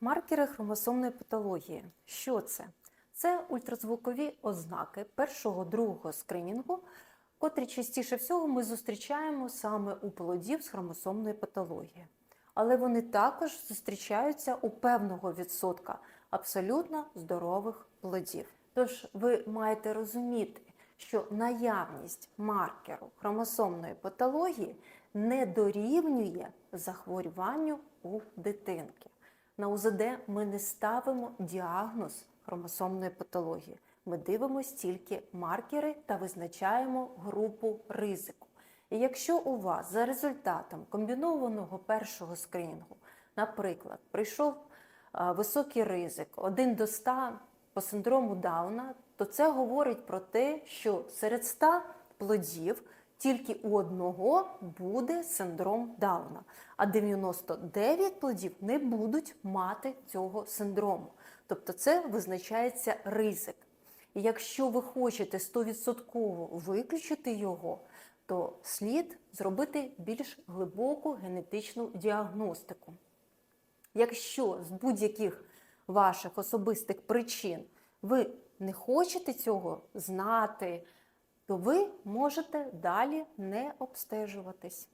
Маркери хромосомної патології. Що це? Це ультразвукові ознаки першого другого скринінгу, котрі частіше всього ми зустрічаємо саме у плодів з хромосомної патології. Але вони також зустрічаються у певного відсотка абсолютно здорових плодів. Тож ви маєте розуміти, що наявність маркеру хромосомної патології не дорівнює захворюванню у дитинки. На УЗД ми не ставимо діагноз хромосомної патології. Ми дивимося тільки маркери та визначаємо групу ризику. І якщо у вас за результатом комбінованого першого скринінгу, наприклад, прийшов високий ризик 1 до 100 по синдрому Дауна, то це говорить про те, що серед 100 плодів тільки у одного буде синдром Дауна, а 99 плодів не будуть мати цього синдрому. Тобто це визначається ризик. І якщо ви хочете 100% виключити його, то слід зробити більш глибоку генетичну діагностику. Якщо з будь-яких ваших особистих причин ви не хочете цього знати, то ви можете далі не обстежуватись.